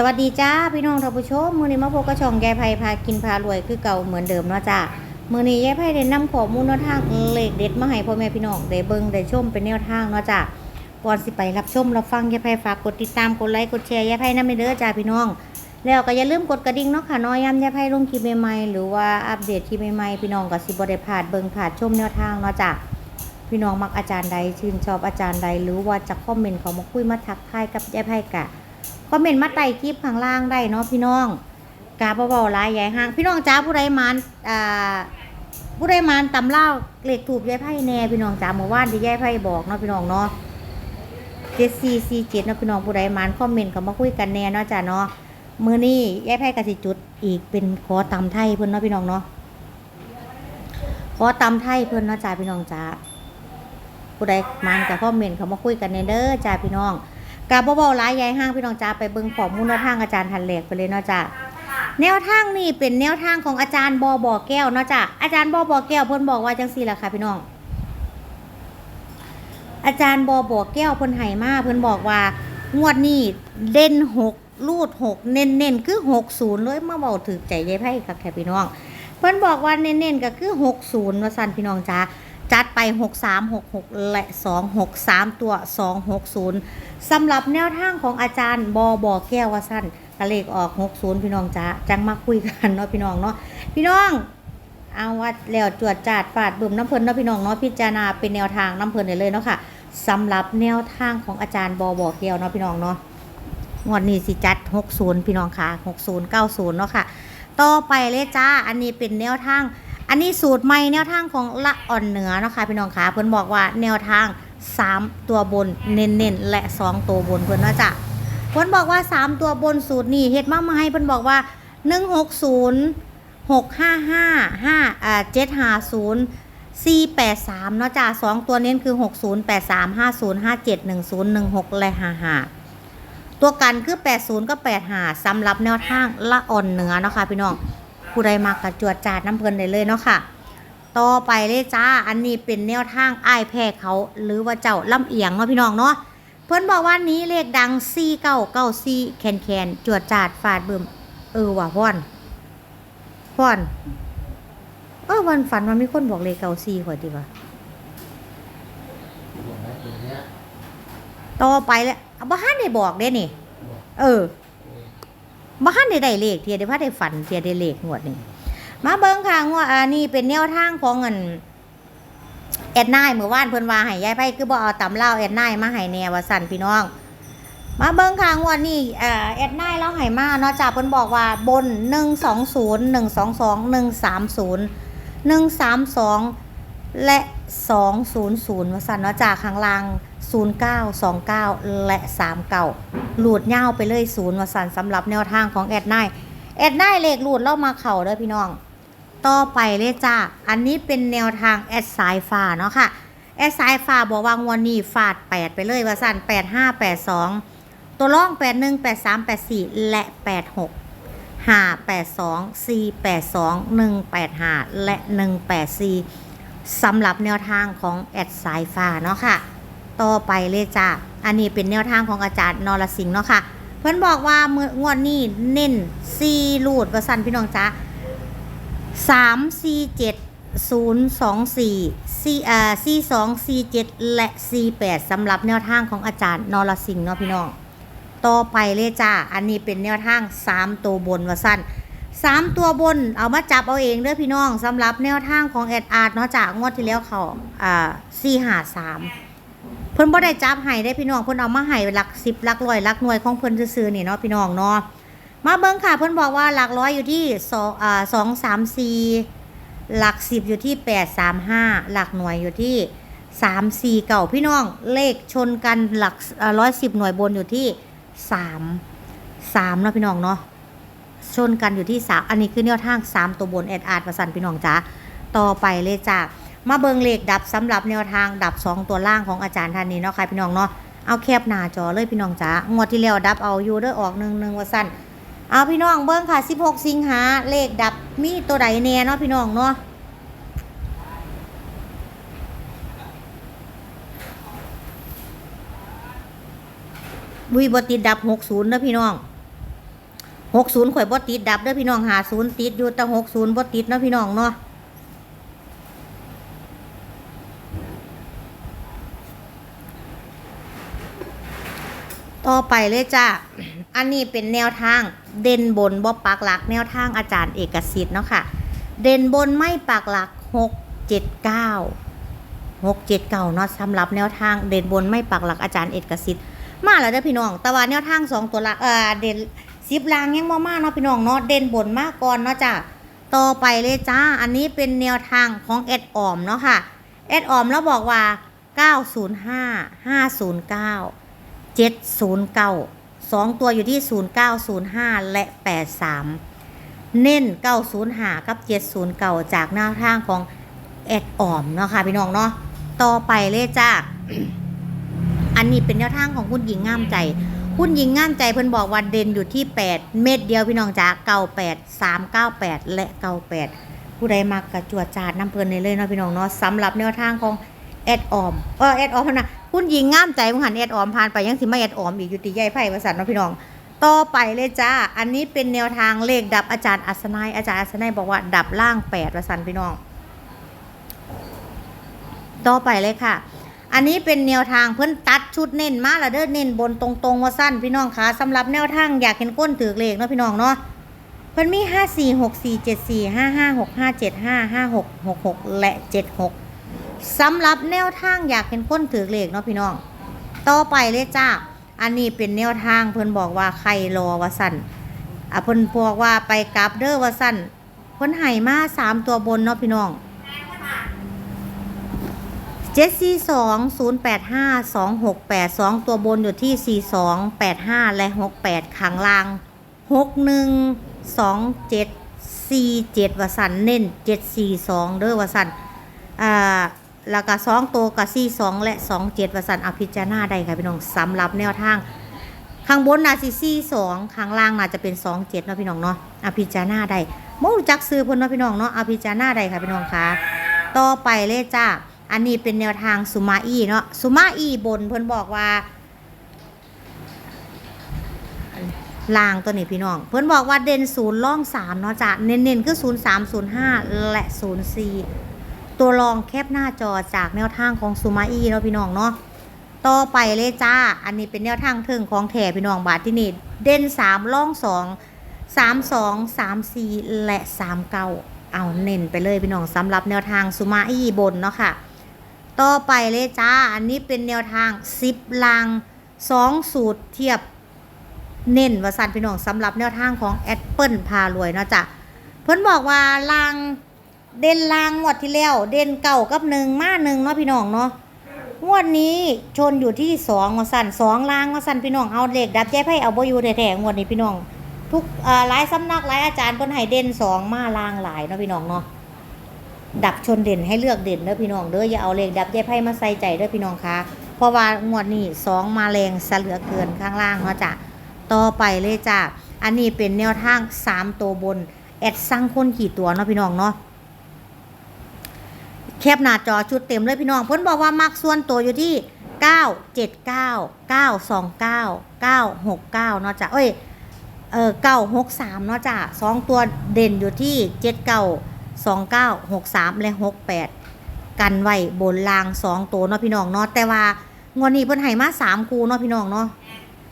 สวัสดีจ้าพี่น้องท่านผู้ชมมือนี้มาพบกับช่องยายไพพากินพารวยคือเก่าเหมือนเดิมเนาะจ้ามือนี้ยายไพได้นำข้อมูลแนวทางเลขเด็ดมาให้พ่อแม่พี่น้องได้เบิ่งได้ชมเป็นแนวทางเนาะจ้าก่อนสิไปรับชมรับฟังยายไพฝากกดติดตามกดไลค์กดแชร์ยายไพนำเด้อจ้าพี่น้อง แล้วก็อย่าลืมกดกระดิ่งเนาะค่ะน้อยย้ำยายไพลงคลิปใหม่ๆหรือว่าอัปเดตคลิปใหม่ๆพี่น้องก็สิบ่ได้พลาดเบิ่งพลาดชมแนวทางเนาะจ้าพี่น้องมักอาจารย์ใดชื่นชอบอาจารย์ใดหรือว่าจะคอมเมนต์เขามาคุยมาทักทายกับยายไพกะ คอมเมนต์มาใต้คลิปข้างล่างได้เนาะพี่น้องกาเบาๆลายใหญ่ห้าง พี่น้องจ้าผู้ใดมานอ่าผู้ใดมานตำเล่าเลขถูกยายไพ่แน่พี่น้องจ้าเมื่อวานที่ยายไพ่บอกเนาะพี่น้องเนาะเจ็ดสี่สี่เจ็ดเนาะพี่น้องผู้ใดมานคอมเมนต์เขามาคุยกันแน่เนาะจ้าเนาะมือนี้ยายไพ่กสิจุดอีกเป็นขอตำไทยเพื่อนเนาะพี่น้องเนาะขอตำไทยเพื่อนเนาะจ้าพี่น้องจ้าผู้ใดมานกับคอมเมนต์เขามาคุยกันแน่เด้อจ้าพี่น้อง กาบเบาๆหลายยายห้างพี่น้องจ้าไปเบิ่งข้อมูลแนวทางอาจารย์ทันเหล็กไปเลยเนาะจ้าแนวทางนี่เป็นแนวทางของอาจารย์บอบ่อแก้วเนาะจ้าอาจารย์บอบ่อแก้วเพิ่นบอกว่าจังซี่ล่ะค่ะพี่น้อง อาจารย์บอบ่อแก้วเพิ่นให้มาเพิ่นบอกว่างวดนี้เด่นหกรูดหกเน้นเน้นคือหกศูนย์เลยมาเบาถือใจยายไพ่ค่ะแค่พี่น้อง เพิ่นบอกว่าเน้นๆก็คือหกศูนย์ว่าสั่นพี่น้องจ้า จัดไปหกสามหกหกและสองหกสามตัวสองหกศูนย์สำหรับแนวทางของอาจารย์บอบอแก้วว่าสั้นกะเลขออก 60 พี่น้องจ้าจังมาคุยกันเนาะพี่น้องเนาะพี่น้องเอาว่าแล้วจวดจาดฟาดบึมน้ำเพลินเนาะพี่น้องเนาะพิจารณาเป็นแนวทางน้ำเพลินเลยเนาะค่ะสำหรับแนวทางของอาจารย์บอบอแก้วเนาะพี่น้องเนาะงวดนี้สิจัด 60 พี่น้องค่ะ 60 90 เนาะค่ะ ต่อไปเลยจ้า อันนี้เป็นแนวทาง อันนี้สูตรใหม่แนวทางของละอ่อนเหนือนะคะพี่น้องค่ะเพิ่นบอกว่าแนวทาง 3 ตัวบนเน้นๆและ 2 ตัวบนเพิ่นเนาจ้ะเพิ่นบอกว่า 3 ตัวบนสูตรนี้เฮ็ดมามาให้เพิ่นบอกว่า 160 655 5อ่า750 483เนาะจ้ะ2ตัวเน้นคือ 60 83 50 57 10 16 และ55ตัวกันคือ 80ก็85สำหรับแนวทางละอ่อนเหนือเนาะค่ะพี่น้อง ผู้ใดมากระจวดจาดน้ำเพลินได้เลยเนาะค่ะ ต่อไปเลยจ้า อันนี้เป็นแนวทางอ้ายแพ้เขาหรือว่าเจ้าลำเอียงเนาะพี่น้องเนาะ เพิ่นบอกว่านี้เลขดังซีเก้าเก้าซีแคนแคนจวดจาดฟาดเบิ่มเออว่ะพ่อนพ่อนเออวันฝันว่ามีคนบอกเลขเก้าซีข่อยดีว่าต่อไปแล้วบ้านได้บอกเด้นี่ เออ บ้านได้ได้เลขเทียได้พาได้ฝันเทียได้เลขงวดนี่มาเบิ่งค่ะงวดอันนี้เป็นแนวทางของเงินแอดนายเมื่อวานเพิ่นว่าให้ยายไผคือบ่เอาตำเล่าแอดนายมาให้แน่ว่าสั่นพี่น้อง มาเบิ่งค่ะงวดนี้เอ่อแอดนายเราให้มาเนาะจ้าเพิ่นบอกว่าบน120 122 130 132 และ 200ว่าสั่นเนาะจ้าข้างล่าง 0929 และ 39 หลูดยาไปเลย0ว่าสั่นสำหรับแนวทางของแอดนายแอดนายเลขหลูดเรามาเข้าเด้อพี่น้อง ต่อไปเลยจ้าอันนี้เป็นแนวทางแอดสายฟ้าเนาะค่ะ แอดสายฟ้าบอกว่างวันนี้ฟาด 8 ไปเลยว่าสั่น8 5 8 2 ตัวร่อง 8 1 8 3 8 4 และ 8 6 5 8 2 4 8 2 1 8 5 และ 1 8 4 สำหรับแนวทางของแอดสายฟ้าเนาะค่ะ ต่อไปเลยจ้าอันนี้เป็นแนวทางของอาจารย์นรสิงห์เนาะค่ะ เพิ่อนบอกว่าเมื่องวดนี้เน้นซีรูดว่าสั่นพี่น้องจ้าสามสี่เจ็ดศูนย์สองสี่สี่อ่าสี่สองสี่เจ็ดและสี่แปดสำหรับแนวทางของอาจารย์นรสิงห์เนาะพี่น้อง ต่อไปเลยจ้าอันนี้เป็นแนวทางสามตัวบนว่าสั้น สามตัวบนเอามาจับเอาเองเด้อพี่น้องสำหรับแนวทางของแอดอาร์ตเนาะจากงวดที่แล้วเขาอ่าสี่หาสามเพิ่นบ่ได้จับให้ได้พี่น้องเพิ่นเอามาให้หลักสิบหลักร้อยหลักหน่วยของเพิ่นซื่อๆนี่เนาะพี่น้องเนาะมาเบิ้งค่ะเพื่อนบอกว่าหลักร้อยอยู่ที่สองอ่าสองสามสี่หลักสิบอยู่ที่แปดสามห้าหลักหน่วยอยู่ที่สามสี่เก่าพี่น้องเลขชนกันหลักร้อยสิบหน่วยบนอยู่ที่สามสามเนาะพี่น้องเนาะ ชนกันอยู่ที่สามอันนี้คือแนวทางสามตัวบนแอดอาร์ตประสันพี่น้องจ้าต่อไปเลยจ้ามาเบิ้งเลขดับสำหรับแนวทางดับสองตัวล่างของอาจารย์ท่านนี้เนาะค่ะพี่น้องเนาะเอาแคบหน้าจอเลยพี่น้องจ้างวดที่แล้วดับเอาอยู่เด้อออกหนึ่งหนึ่งว่าสั้นเอาพี่น้องเบิ้งค่ะ 16 สิงหาเลขดับมีตัวใดแน่เนาะพี่น้องเนาะวีบติดดับ 60นะพี่น้อง หกศูนย์ข่อยบ่ติดดับเด้อพี่น้องหาศูนย์ติดอยู่แต่หกศูนย์บ่ติดเนาะพี่น้องเนาะต่อไปเลยจ้าอันนี้เป็นแนวทางเด่นบนบ่ปักหลัก แนวทางอาจารย์เอกสิทธิ์เนาะค่ะ เด่นบนไม่ปักหลักหกเจ็ดเก้าหกเจ็ดเก้าเนาะสำหรับแนวทางเด่นบนไม่ปักหลักอาจารย์เอกสิทธิ์มาแล้วเด้อพี่น้องแต่ว่าแนวทางสองตัวละเออเด่น สิบลางยังบ่มาเนาะพี่น้องเนาะเด่นบนมากก่อนเนาะจ้ะต่อไปเลยจ้า อันนี้เป็นแนวทางของแอดออมเนาะค่ะแอดออมแล้วบอกว่า 905 509 709สองตัวอยู่ที่ 0905 และ 83 เน้น 905 กับ 709 จากแนวทางของแอดออมเนาะค่ะพี่น้องเนาะต่อไปเลยจ้า อันนี้เป็นแนวทางของคุณหญิงงามใจ คุณหญิงงามใจเพิ่นบอกว่าเด่นอยู่ที่ 8 เม็ดเดียวพี่น้องจ๋า98 398แปดและ98ผู้ใดมักกระจวดจาดน้ำเพิ่นในเลยเนาะพี่น้องเนาะสำหรับแนวทางของแอดออมเออแอดออมนะคุณหญิงงามใจมึงหันแอดออมผ่านไปยังสิมาแอดออมอีกอยู่ติใหญ่ไผ่ประสันเนาะพี่น้องต่อไปเลยจ้า อันนี้เป็นแนวทางเลขดับอาจารย์อัศนัยอาจารย์อัศนัยบอกว่าดับล่าง8ประสันพี่น้อง ต่อไปเลยค่ะ อันนี้เป็นแนวทางเพิ่อนตัดชุดเน้นมาและเด้อเน้นบนตรงๆว่าสั้นพี่น้องคะสำหรับแนวทางอยากเห็นก้นถือเลขเนาะพี่น้องเนาะเพิ่อนมี5 4 6 4 7 4 5 5 6 5 7 5 5 6 6 6และ76สำหรับแนวทางอยากเห็นก้นถือเลขเนาะพี่น้อง ต่อไปเลยจ้าอันนี้เป็นแนวทางเพิ่อนบอกว่าใครรอว่าสั้นอะเพิ่อนบอกว่าไปกลับเด้อว่าสั้นเพิ่อนให้มาสามตัวบนเนาะพี่น้อง เจ็ดสี่สองศูนย์แปดห้าสองหกแปดสองตัวบนอยู่ที่สี่สองแปดห้าและหกแปดขังล่างหกหนึ่งสองเจ็ดสี่เจ็ดวสันเน้นเจ็ดสี่สองเด้อวสันอ่าแล้วก็สองตัวกับสี่สองและสองเจ็ดวสันอภิจารณาได้ค่ะพี่น้องสำหรับแนวทาง ข้างบนน่าสิสี่สองข้างล่างน่าจะเป็นสองเจ็ดนาะพี่น้องเนาะอภิจารณาได้มรู้จักซื้อเพิ่นเนาะพี่น้องเนาะอภิจารณาได้ค่ะพี่น้องค่ะ ต่อไปเลยจ้า อันนี้เป็นแนวทางสุมาอีเนาะสุมาอีบนเพิ่นบอกว่าลางตัวนี้พี่น้อง เพิ่นบอกว่าเด่นศูนย์ล่องสามเนาะจ้ะเน้นๆคือศูนย์สามศูนย์ห้าและศูนย์สี่ตัวรองแคบหน้าจอจากแนวทางของสุมาอีเนาะพี่น้องเนาะต่อไปเลยจ้า อันนี้เป็นแนวทางเทิงของแถพี่น้องบาทที่นี่เด่นสามล่องสองสามสองสามสี่และสามเก้าเอาเน้นไปเลยพี่น้องสำหรับแนวทางสุมาอีบนเนาะค่ะ ต่อไปเลยจ้า อันนี้เป็นแนวทางซิปลางสองสูตรเทียบเน้นวสันพี่น้องสำหรับแนวทางของแอดเปิลพารวยเนาะจ้ะเพิ่นบอกว่าลางเด่นลางงวดที่แล้วเด่นเก่ากับหนึ่งมาหนึ่งเนาะพี่น้องเนาะงวดนี้ชนอยู่ที่สองวสันสองลางวสันพี่น้องเอาเลขดับแจ้ไพ่เอาบ่อยู่แท้ๆงวดนี้พี่น้อง ทุกหลายสำนักหลายอาจารย์เพิ่นให้เด่นสองมาลางหลายเนาะพี่น้องเนาะ ดับชนเด่นให้เลือกเด่นเด้อพี่น้องเด้ออย่าเอาเลขดับยายไพ่มาใส่ใจเด้อพี่น้องคะเพราะว่างวดนี้สองมาแรงซะเหลือเกินข้างล่างเนาะจ้ะต่อไปเลยจ้ะอันนี้เป็นแนวทางสามตัวบนแอดสร้างคนกี่ตัวเนาะพี่น้องเนาะแคบหน้าจอชุดเต็มเลยพี่น้องเพิ่นบอกว่ามักส่วนตัวอยู่ที่ 9 7 9 9 2 9 9 6 9เนาะจ้ะเอ้ยเออเก้าหกสามเนาะจ้ะสองตัวเด่นอยู่ที่เจ็ ดเก้าสองเก้าหกสามและหกแปดกันไว้บนรางสองตัวเนาะพี่น้องเนาะแต่ว่างวดนี้เพิ่นให้มาสามคูเนาะพี่น้องเนาะ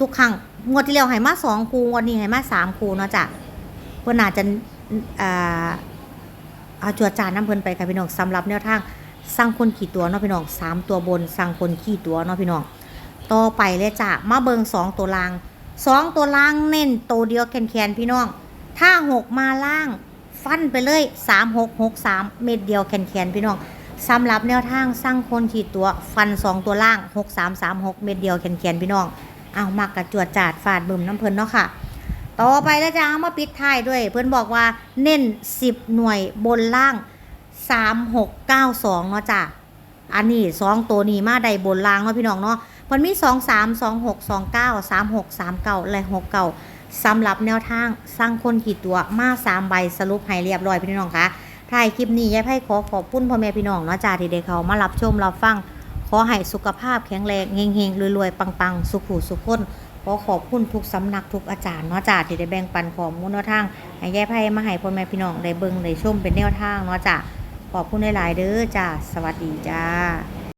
ทุกครั้งงวดที่แล้วให้มาสองคูงวดนี้ให้มาสามคูเนาะจ้ะเพิ่นอาจจะอ่าเอาจวดจานน้ำเพิ่นไปค่ะพี่น้องสำหรับแนวทางสร้างคนขี่ตัวเนาะพี่น้องสามตัวบนสร้างคนขี่ตัวเนาะพี่น้องต่อไปเลยจ้ะมาเบิงสองตัวรางสองตัวล่างเน้นตัวเดียวแขนๆพี่น้อง ถ้าหกมาล่าง ฟันไปเลยสามหกหกสามเม็ดเดียวแขนๆพี่น้องสำหรับแนวทางสร้างคนขีดตัวฟันสองตัวล่างหกสามสามหกเม็ดเดียวแขนๆพี่น้อง เอามากกระจวดจาดฟาดบึมน้ำเพลินเนาะค่ะ ต่อไปแล้วจะเอามาปิดท้ายด้วย เพื่อนบอกว่าเน้นสิบหน่วยบนล่างสามหกเก้าสองเนาะจ้ะอันนี้สองตัวนี้มาได้บนล่างเนาะพี่น้องเนาะมันมี 2 3 2 6 2 9 3 6 3 9และ6 9 สำหรับแนวทางสร้างคนกี่ตัวมา3ใบสรุปให้เรียบร้อยพี่น้องคะถ่ายคลิปนี้ยายไพ่ขอขอบคุณพ่อแม่พี่น้องเนาะจ้าที่ได้เขามารับชมรับฟัง ขอให้สุขภาพแข็งแรงเฮงๆรวยๆปังๆ สุขุสุขคนขอขอบคุณทุกสำนักทุกอาจารย์เนาะจ้าที่ได้แบ่งปันข้อมูลแนวทางให้แย่ไพ่มาให้พ่อแม่พี่น้องได้เบิ่งได้ชมเป็นแนวทางเนาะจ้าขอบคุณหลายๆเด้อจ้าสวัสดีจ้า